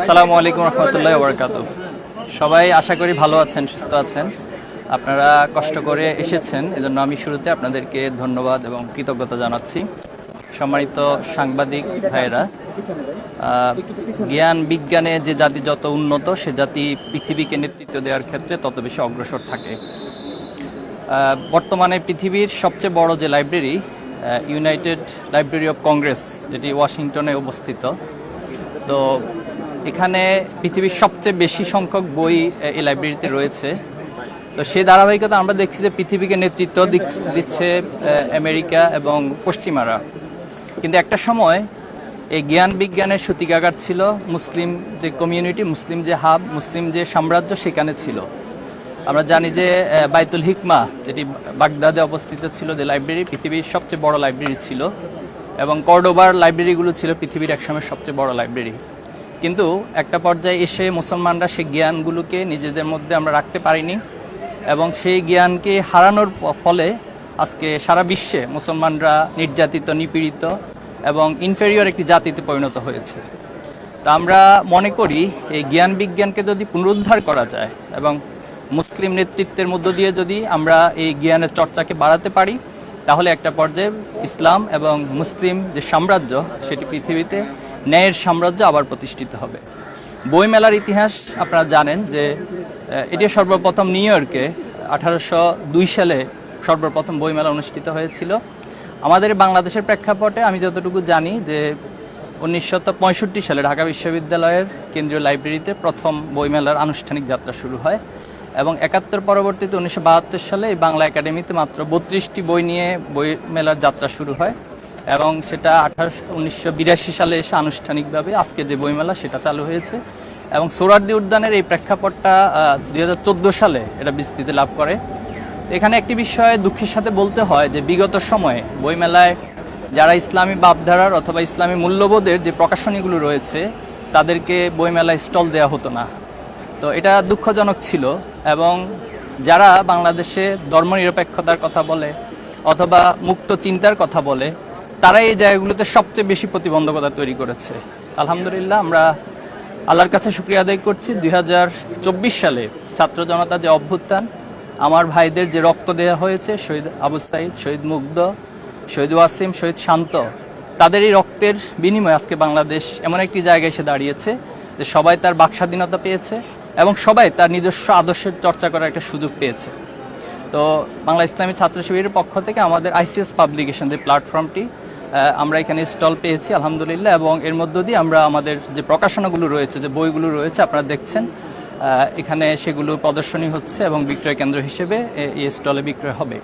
আসসালামু আলাইকুম রহমতুল্লাহ বরকাত সবাই আশা করি ভালো আছেন, সুস্থ আছেন। আপনারা কষ্ট করে এসেছেন, এজন্য আমি শুরুতে আপনাদেরকে ধন্যবাদ এবং কৃতজ্ঞতা জানাচ্ছি। সম্মানিত সাংবাদিক ভাইয়েরা জ্ঞান বিজ্ঞানে যে জাতি যত উন্নত, সে জাতি পৃথিবীকে নেতৃত্ব দেওয়ার ক্ষেত্রে তত বেশি অগ্রসর থাকে। বর্তমানে পৃথিবীর সবচেয়ে বড় যে library united library of congress যেটি ওয়াশিংটনে অবস্থিত। তো এখানে পৃথিবীর সবচেয়ে বেশি সংখ্যক বই এই লাইব্রেরিতে রয়েছে। তো সেই ধারাবাহিকতা আমরা দেখছি যে পৃথিবীকে নেতৃত্ব দিচ্ছে- আমেরিকা এবং পশ্চিমারা। কিন্তু একটা সময় এই জ্ঞান বিজ্ঞানের সূতিকাগার ছিল, মুসলিম যে কমিউনিটি মুসলিম যে হাব মুসলিম যে সাম্রাজ্য সেখানে ছিল। আমরা জানি যে বাইতুল হিকমা, যেটি বাগদাদে অবস্থিত ছিল, যে লাইব্রেরি পৃথিবীর সবচেয়ে বড় লাইব্রেরি ছিল। এবং কর্ডোবার লাইব্রেরিগুলো ছিল পৃথিবীর একসময় সবচেয়ে বড় লাইব্রেরি কিন্তু একটা পর্যায়ে এসে মুসলমানরা সেই জ্ঞানগুলোকে নিজেদের মধ্যে আমরা রাখতে পারিনি এবং সেই জ্ঞানকে হারানোর ফলে আজকে সারা বিশ্বে মুসলমানরা নির্যাতিত, নিপীড়িত এবং ইনফেরিয়র একটি জাতিতে পরিণত হয়েছে। তা আমরা মনে করি এই জ্ঞান বিজ্ঞানকে যদি পুনরুদ্ধার করা যায় এবং মুসলিম নেতৃত্বের মধ্য দিয়ে যদি আমরা এই জ্ঞানের চর্চাকে বাড়াতে পারি, তাহলে একটা পর্যায়ে ইসলাম এবং মুসলিম যে সাম্রাজ্য, সেটি পৃথিবীতে ন্যায়ের সাম্রাজ্য আবার প্রতিষ্ঠিত হবে। বইমেলার ইতিহাস আপনারা জানেন যে এটি সর্বপ্রথম নিউ ইয়র্কে আঠারোশো দুই সালে সর্বপ্রথম বইমেলা অনুষ্ঠিত হয়েছিল। আমাদের বাংলাদেশের প্রেক্ষাপটে আমি যতটুকু জানি যে, উনিশশো পঁয়ষট্টি সালে ঢাকা বিশ্ববিদ্যালয়ের কেন্দ্রীয় লাইব্রেরিতে প্রথম বইমেলার আনুষ্ঠানিক যাত্রা শুরু হয় এবং একাত্তর পরবর্তীতে উনিশশো বাহাত্তর সালে এই বাংলা একাডেমিতে মাত্র বত্রিশটি বই নিয়ে বই মেলার যাত্রা শুরু হয়। এবং সেটা আঠারোশো, উনিশশো সালে এসে আনুষ্ঠানিকভাবে আজকে যে বইমেলা সেটা চালু হয়েছে। এবং সোরারদি উদ্যানের এই প্রেক্ষাপটটা দুই হাজার চোদ্দ সালে এটা বিস্তৃতি লাভ করে। এখানে একটি বিষয়ে দুঃখের সাথে বলতে হয় যে, বিগত সময়ে বইমেলায় যারা ইসলামী ভাবধারার অথবা ইসলামী মূল্যবোধের যে প্রকাশনীগুলো রয়েছে, তাদেরকে বইমেলায় স্টল দেওয়া হতো না। তো এটা দুঃখজনক ছিল এবং যারা বাংলাদেশে ধর্মনিরপেক্ষতার কথা বলে অথবা মুক্ত চিন্তার কথা বলে তারা এই জায়গাগুলোতে সবচেয়ে বেশি প্রতিবন্ধকতা তৈরি করেছে। আলহামদুলিল্লাহ, আমরা আল্লাহর কাছে শুক্রিয়া আদায় করছি। দুই হাজার চব্বিশ সালে ছাত্র জনতা যে অভ্যুত্থান, আমার ভাইদের যে রক্ত দেওয়া হয়েছে, শহীদ আবু সাইদ, শহীদ মুগ্ধ, শহীদ ওয়াসিম, শহীদ শান্ত, তাদের এই রক্তের বিনিময়ে আজকে বাংলাদেশ এমন একটি জায়গায় এসে দাঁড়িয়েছে যে সবাই তার বাকস্বাধীনতা পেয়েছে এবং সবাই তার নিজস্ব আদর্শের চর্চা করার একটা সুযোগ পেয়েছে। তো বাংলা ইসলামী ছাত্র শিবিরের পক্ষ থেকে আমাদের আইসিএস পাবলিকেশন যে প্ল্যাটফর্মটি আমরা এখানে স্টল পেয়েছি, আলহামদুলিল্লাহ, এবং এর মধ্য দিয়ে আমরা আমাদের যে প্রকাশনাগুলো রয়েছে, যে বইগুলো রয়েছে, আপনারা দেখছেন এখানে সেগুলো প্রদর্শনী হচ্ছে এবং বিক্রয় কেন্দ্র হিসেবে এই স্টলে বিক্রয় হবে।